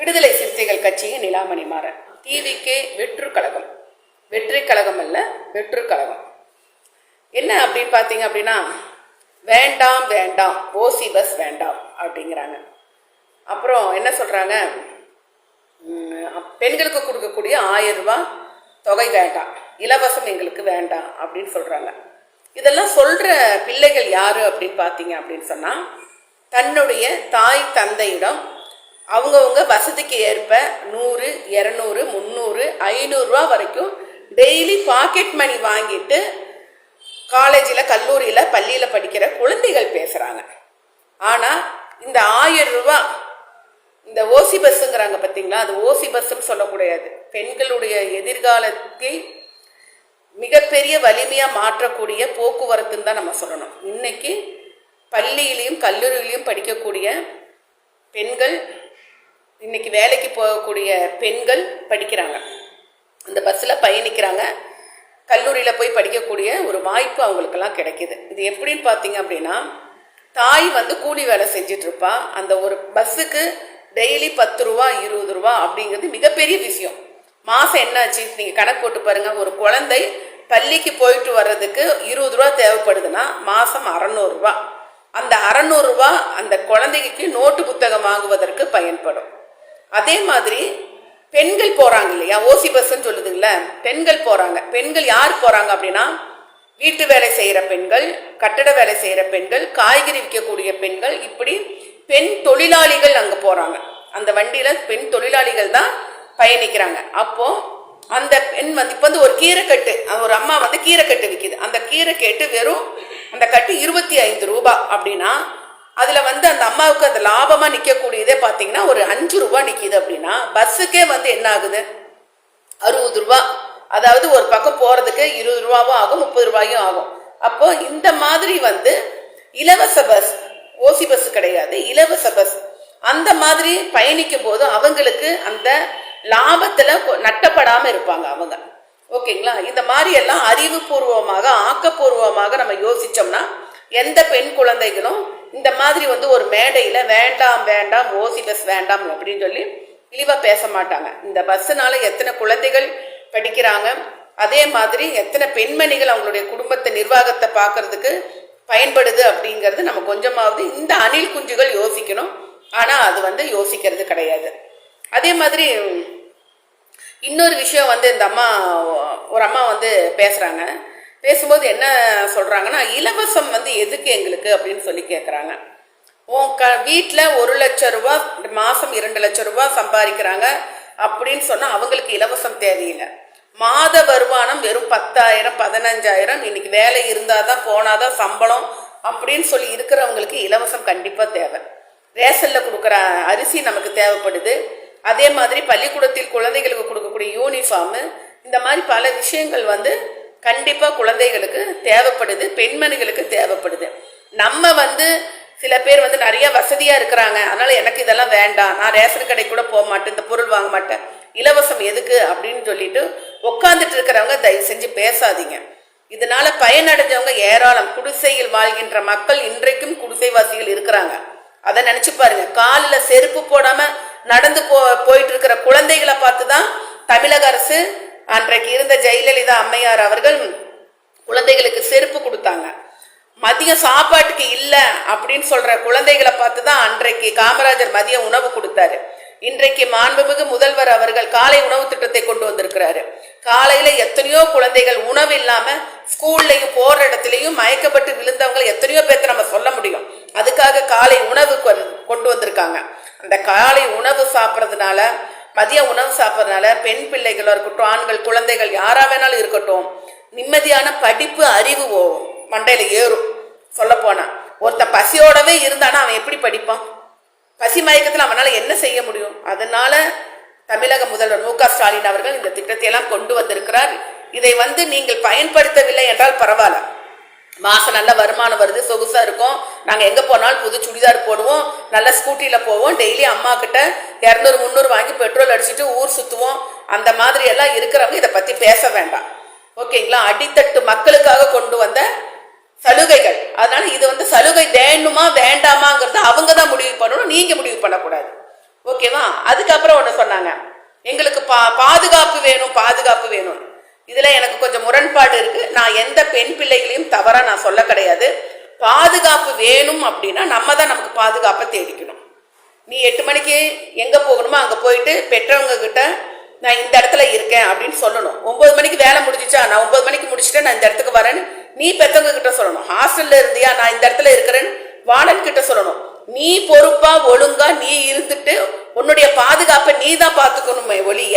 விடுதலை சிறுத்தைகள் கட்சியின் நிலாமணி மாறன். டிவிகே வெற்று கழகம். வெற்றி கழகம் அல்ல வெற்று கழகம். என்ன அப்படின்னு பார்த்தீங்க அப்படின்னா வேண்டாம் வேண்டாம் ஓசி பஸ் வேண்டாம் அப்படிங்கிறாங்க. அப்புறம் என்ன சொல்கிறாங்க பெண்களுக்கு கொடுக்கக்கூடிய ஆயிரம் ரூபாய் தொகை வேண்டாம் இலவசம் எங்களுக்கு வேண்டாம் அப்படின்னு சொல்கிறாங்க இதெல்லாம் சொல்கிற பிள்ளைகள் யார் அப்படின்னு பார்த்தீங்க அப்படின்னு சொன்னால் தன்னுடைய தாய் தந்தையிடம் அவங்கவுங்க வசதிக்கு ஏற்ப நூறு இரநூறு முந்நூறு ஐநூறுரூவா வரைக்கும் டெய்லி பாக்கெட் மணி வாங்கிட்டு காலேஜில் கல்லூரியில் பள்ளியில் படிக்கிற குழந்தைகள் பேசுகிறாங்க ஆனால் இந்த ஆயிரம் ரூபா இந்த ஓசி பஸ்ஸுங்கிறாங்க பார்த்தீங்களா அது ஓசி பஸ்ஸுன்னு சொல்லக்கூடாது பெண்களுடைய எதிர்காலத்தை மிகப்பெரிய வலிமையாக மாற்றக்கூடிய போக்குவரத்துன்னு தான் நம்ம சொல்லணும். இன்னைக்கு பள்ளியிலையும் கல்லூரியிலையும் படிக்கக்கூடிய பெண்கள் இன்னைக்கு வேலைக்கு போகக்கூடிய பெண்கள் படிக்கிறாங்க. அந்த பஸ்ஸில் பயணிக்கிறாங்க. கல்லூரியில் போய் படிக்கக்கூடிய ஒரு வாய்ப்பு அவங்களுக்கெல்லாம் கிடைக்கிது. இது எப்படின்னு பார்த்தீங்க அப்படின்னா தாய் வந்து கூலி வேலை செஞ்சிட்ருப்பா. அந்த ஒரு பஸ்ஸுக்கு டெய்லி பத்து ரூபா இருபது ரூபா அப்படிங்கிறது மிகப்பெரிய விஷயம். மாதம் என்னாச்சு? நீங்கள் கணக்கு போட்டு பாருங்கள் ஒரு குழந்தை பள்ளிக்கு போயிட்டு வர்றதுக்கு இருபது ரூபா தேவைப்படுதுன்னா மாதம் அறநூறுரூவா அந்த அறநூறுரூவா அந்த குழந்தைக்கு நோட்டு புத்தகம் வாங்குவதற்கு பயன்படும். அதே மாதிரி பெண்கள் போகிறாங்க இல்லையா? ஓசி பஸ்ன்னு சொல்லுதுங்களே பெண்கள் போகிறாங்க பெண்கள் யார் போகிறாங்க அப்படின்னா வீட்டு வேலை செய்கிற பெண்கள் கட்டட வேலை செய்கிற பெண்கள் காய்கறி விற்கக்கூடிய பெண்கள் இப்படி பெண் தொழிலாளிகள் அங்கே போகிறாங்க அந்த வண்டியில் பெண் தொழிலாளிகள் தான் பயணிக்கிறாங்க. அப்போது அந்த பெண் வந்து இப்போ வந்து ஒரு கீரைக்கட்டு ஒரு அம்மா வந்து கீரைக்கட்டு விற்கிது அந்த கீரைக்கட்டு வெறும் அந்த கட்டு இருபத்தி ஐந்து ரூபா அப்படின்னா அதில் வந்து அந்த அம்மாவுக்கு அந்த லாபமாக நிற்கக்கூடியதே பார்த்தீங்கன்னா ஒரு அஞ்சு ரூபா நிற்கிது அப்படின்னா பஸ்ஸுக்கே வந்து என்ன ஆகுது? அறுபது ரூபா. அதாவது ஒரு பக்கம் போகிறதுக்கு இருபது ரூபாவும் ஆகும் முப்பது ரூபாயும் ஆகும். அப்போ இந்த மாதிரி வந்து இலவச பஸ் ஓசி பஸ் கிடையாது இலவச பஸ் அந்த மாதிரி பயணிக்கும் போது அவங்களுக்கு அந்த லாபத்தில் நட்டப்படாமல் இருப்பாங்க அவங்க. ஓகேங்களா? இந்த மாதிரி எல்லாம் அறிவுபூர்வமாக ஆக்கப்பூர்வமாக நம்ம யோசித்தோம்னா எந்த பெண் குழந்தைகளும் இந்த மாதிரி வந்து ஒரு மேடையில் வேண்டாம் வேண்டாம் ஓசி பஸ் வேண்டாம் அப்படின்னு சொல்லி இழிவாக பேச மாட்டாங்க. இந்த பஸ்ஸுனால எத்தனை குழந்தைகள் படிக்கிறாங்க அதே மாதிரி எத்தனை பெண்மணிகள் அவங்களுடைய குடும்பத்தை நிர்வாகத்தை பார்க்கறதுக்கு பயன்படுது அப்படிங்கிறது நம்ம கொஞ்சமாவது இந்த அணில் குஞ்சுகள் யோசிக்கணும். ஆனால் அது வந்து யோசிக்கிறது கிடையாது. அதே மாதிரி இன்னொரு விஷயம் வந்து இந்த அம்மா ஒரு அம்மா வந்து பேசுகிறாங்க பேசும்போது என்ன சொல்கிறாங்கன்னா இலவசம் வந்து எதுக்கு எங்களுக்கு அப்படின்னு சொல்லி கேட்குறாங்க உன் க வீட்டில் ஒரு லட்ச ரூபா மாதம் இரண்டு லட்ச ரூபா சம்பாதிக்கிறாங்க அப்படின்னு சொன்னால் அவங்களுக்கு இலவசம் தேவையில்லை. மாத வருமானம் வெறும் பத்தாயிரம் பதினஞ்சாயிரம் இன்னைக்கு வேலை இருந்தால் தான் போனால் தான் சம்பளம் அப்படின்னு சொல்லி இருக்கிறவங்களுக்கு இலவசம் கண்டிப்பாக தேவை. ரேஷனில் கொடுக்குற அரிசி நமக்கு தேவைப்படுது. அதே மாதிரி பள்ளிக்கூடத்தில் குழந்தைகளுக்கு கொடுக்கக்கூடிய யூனிஃபார்மு இந்த மாதிரி பல விஷயங்கள் வந்து கண்டிப்பாக குழந்தைகளுக்கு தேவைப்படுது பெண்மணிகளுக்கு தேவைப்படுது. நம்ம வந்து சில பேர் வந்து நிறைய வசதியாக இருக்கிறாங்க. அதனால் எனக்கு இதெல்லாம் வேண்டாம். நான் ரேஷன் கடை கூட போக மாட்டேன். இந்த பொருள் வாங்க மாட்டேன். இலவசம் எதுக்கு அப்படின்னு சொல்லிட்டு உட்காந்துட்டு இருக்கிறவங்க தயவு செஞ்சு பேசாதீங்க. இதனால பயனடைஞ்சவங்க ஏராளம். குடிசையில் வாழ்கின்ற மக்கள் இன்றைக்கும் குடிசைவாசிகள் இருக்கிறாங்க. அதை நினச்சி பாருங்க. காலில் செருப்பு போடாமல் நடந்து போ போயிட்டு இருக்கிற குழந்தைகளை பார்த்து தான் தமிழக அரசு அன்றைக்கு இருந்த ஜெயலலிதா அம்மையார் அவர்கள் குழந்தைகளுக்கு செருப்பு கொடுத்தாங்க. மதியம் சாப்பாட்டுக்கு இல்லை அப்படின்னு சொல்ற குழந்தைகளை பார்த்து தான் அன்றைக்கு காமராஜர் மதிய உணவு கொடுத்தாரு. இன்றைக்கு மாண்புமிகு முதல்வர் அவர்கள் காலை உணவு திட்டத்தை கொண்டு வந்திருக்கிறாரு. காலையில எத்தனையோ குழந்தைகள் உணவு இல்லாம ஸ்கூல்லையும் போற இடத்துலையும் மயக்கப்பட்டு விழுந்தவங்க எத்தனையோ பேர்த்த நம்ம சொல்ல முடியும். அதுக்காக காலை உணவு கொண்டு வந்திருக்காங்க. அந்த காலை உணவு சாப்பிட்றதுனால மதிய உணவு சாப்பிட்றதுனால பெண் பிள்ளைகளாக இருக்கட்டும் ஆண்கள் குழந்தைகள் யாராக வேணாலும் இருக்கட்டும் நிம்மதியான படிப்பு அறிவு மண்டையில் ஏறும். சொல்லப்போனால் ஒருத்தன் பசியோடவே இருந்தானா அவன் எப்படி படிப்பான்? பசி மயக்கத்தில் அவனால் என்ன செய்ய முடியும்? அதனால தமிழக முதல்வர் மு க ஸ்டாலின் அவர்கள் இந்த திட்டத்தை எல்லாம் கொண்டு வந்திருக்கிறார். இதை வந்து நீங்கள் பயன்படுத்தவில்லை என்றால் பரவாயில்ல. மாதம் நல்ல வருமானம் வருது சொகுசாக இருக்கும். நாங்கள் எங்கே போனாலும் புது சுடிதார் போடுவோம் நல்ல ஸ்கூட்டியில் போவோம். டெய்லி அம்மா கிட்ட இரநூறு முந்நூறு வாங்கி பெட்ரோல் அடிச்சுட்டு ஊர் சுற்றுவோம் அந்த மாதிரி எல்லாம் இருக்கிறவங்க இதை பற்றி பேச வேண்டாம். ஓகேங்களா? அடித்தட்டு மக்களுக்காக கொண்டு வந்த சலுகைகள். அதனால இது வந்து சலுகை வேணுமா வேண்டாமாங்கிறத அவங்க தான் முடிவு பண்ணணும். நீங்கள் முடிவு பண்ணக்கூடாது. ஓகேவா? அதுக்கப்புறம் ஒன்று சொன்னாங்க. எங்களுக்கு பா பாதுகாப்பு வேணும் பாதுகாப்பு வேணும். இதில் எனக்கு கொஞ்சம் முரண்பாடு இருக்குது நான் எந்த பெண் பிள்ளைகளையும் தவறாக நான் சொல்ல கிடையாது. பாதுகாப்பு வேணும் அப்படின்னா நம்ம தான் நமக்கு பாதுகாப்பை தேடிக்கணும். நீ எட்டு மணிக்கு எங்கே போகணுமோ அங்கே போயிட்டு பெற்றவங்க கிட்ட நான் இந்த இடத்துல இருக்கேன் அப்படின்னு சொல்லணும். ஒம்பது மணிக்கு வேலை முடிஞ்சிச்சா? நான் ஒம்பது மணிக்கு முடிச்சுட்டு நான் இந்த இடத்துக்கு வரேன்னு நீ பெற்றவங்க கிட்ட சொல்லணும். ஹாஸ்டல்ல இருந்தியா? நான் இந்த இடத்துல இருக்கிறேன்னு வார்டன் கிட்ட சொல்லணும். நீ பொறுப்பா ஒழுங்கா நீ இருந்துட்டு உன்னுடைய பாதுகாப்பை நீ தான் பார்த்துக்கணுமே ஒழிய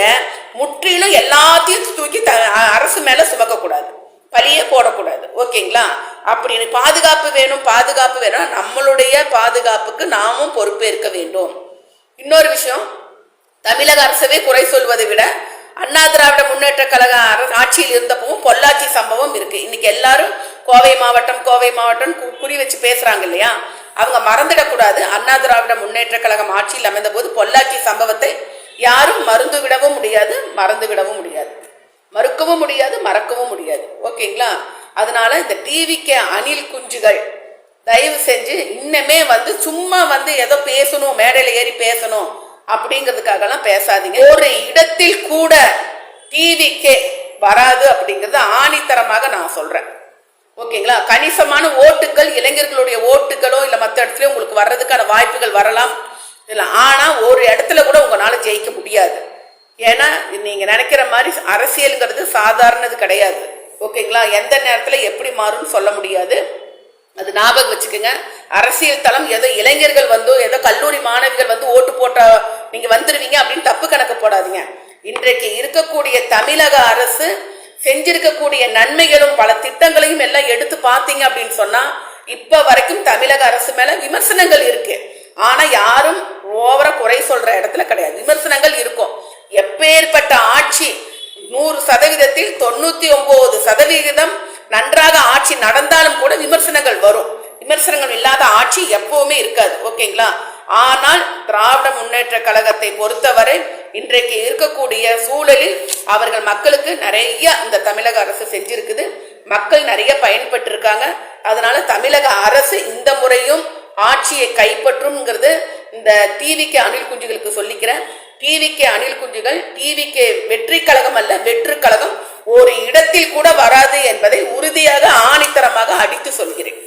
முற்றிலும் எல்லாத்தையும் தூக்கி த அரசு மேல சுமக்க கூடாது பழியே போடக்கூடாது. ஓகேங்களா? அப்படி பாதுகாப்பு வேணும் பாதுகாப்பு வேணும் நம்மளுடைய பாதுகாப்புக்கு நாமும் பொறுப்பேற்க வேண்டும். இன்னொரு விஷயம் தமிழக அரசவே குறை சொல்வதை விட அண்ணா திராவிட முன்னேற்ற கழக ஆட்சியில் இருந்தப்பவும் பொள்ளாச்சி சம்பவம் இருக்கு. இன்னைக்கு எல்லாரும் கோவை மாவட்டம் கோவை மாவட்டம் குறி வச்சு பேசுறாங்க இல்லையா? அவங்க மறந்துடக்கூடாது அண்ணா திராவிட முன்னேற்ற கழகம் ஆட்சியில் அமைந்த போது பொள்ளாச்சி சம்பவத்தை யாரும் மருந்து விடவும் முடியாது மறந்து விடவும் முடியாது. மறுக்கவும் முடியாது மறக்கவும் முடியாது. ஓகேங்களா? அதனால இந்த டிவிக்கு அணில் குஞ்சுகள் தயவு செஞ்சு இன்னமே வந்து சும்மா வந்து ஏதோ பேசணும் மேடையில் ஏறி பேசணும் அப்படிங்கிறதுக்காகலாம் பேசாதீங்க. ஒரு இடத்தில் கூட டிவிக்கே வராது அப்படிங்கிறது ஆணித்தரமாக நான் சொல்றேன். ஓகேங்களா? கணிசமான ஓட்டுகள் இளைஞர்களுடைய ஓட்டுகளோ இல்லை மற்ற இடத்துலையும் உங்களுக்கு வர்றதுக்கான வாய்ப்புகள் வரலாம். இல்லை ஆனால் ஒரு இடத்துல கூட உங்களால ஜெயிக்க முடியாது. ஏன்னா நீங்க நினைக்கிற மாதிரி அரசியலுங்கிறது சாதாரணது கிடையாது. ஓகேங்களா? எந்த நேரத்தில் எப்படி மாறும்னு சொல்ல முடியாது. அது ஞாபகம் வச்சுக்கோங்க. அரசியல் தளம் ஏதோ இளைஞர்கள் வந்தோ ஏதோ கல்லூரி மாணவிகள் வந்து ஓட்டு போட்டா நீங்க வந்துடுவீங்க அப்படின்னு தப்பு கணக்கு போடாதீங்க. இன்றைக்கு இருக்கக்கூடிய தமிழக அரசு செஞ்சிருக்கக்கூடிய நன்மைகளும் பல திட்டங்களையும் எல்லாம் எடுத்து பார்த்தீங்க அப்படின்னு சொன்னா இப்ப வரைக்கும் தமிழக அரசு மேல விமர்சனங்கள் இருக்கு. ஆனா யாரும் ஓவரா குறை சொல்ற இடத்துல கிடையாது. விமர்சனங்கள் இருக்கும். எப்பேற்பட்ட ஆட்சி நூறு சதவீதத்தில் தொண்ணூத்தி ஒன்பது சதவிகிதம் நன்றாக ஆட்சி நடந்தாலும் கூட விமர்சனங்கள் வரும். விமர்சனங்கள் இல்லாத ஆட்சி எப்பவுமே இருக்காது. ஓகேங்களா? ஆனால் திராவிட முன்னேற்ற கழகத்தை பொறுத்தவரை இன்றைக்கு இருக்கக்கூடிய சூழலில் அவர்கள் மக்களுக்கு நிறைய இந்த தமிழக அரசு செஞ்சிருக்குது. மக்கள் நிறைய பயன்பட்டிருக்காங்க அதனால தமிழக அரசு இந்த முறையும் ஆட்சியை கைப்பற்றும்ங்கிறது இந்த டிவிக்கு அணில் குஞ்சுகளுக்கு சொல்லிக்கிறேன். டிவிகே அணில் குஞ்சுகள் டிவிகே வெற்றி கழகம் அல்ல வெற்று கழகம் ஒரு இடத்தில் கூட வராது என்பதை உறுதியாக ஆணித்தரமாக அடித்து சொல்கிறேன்.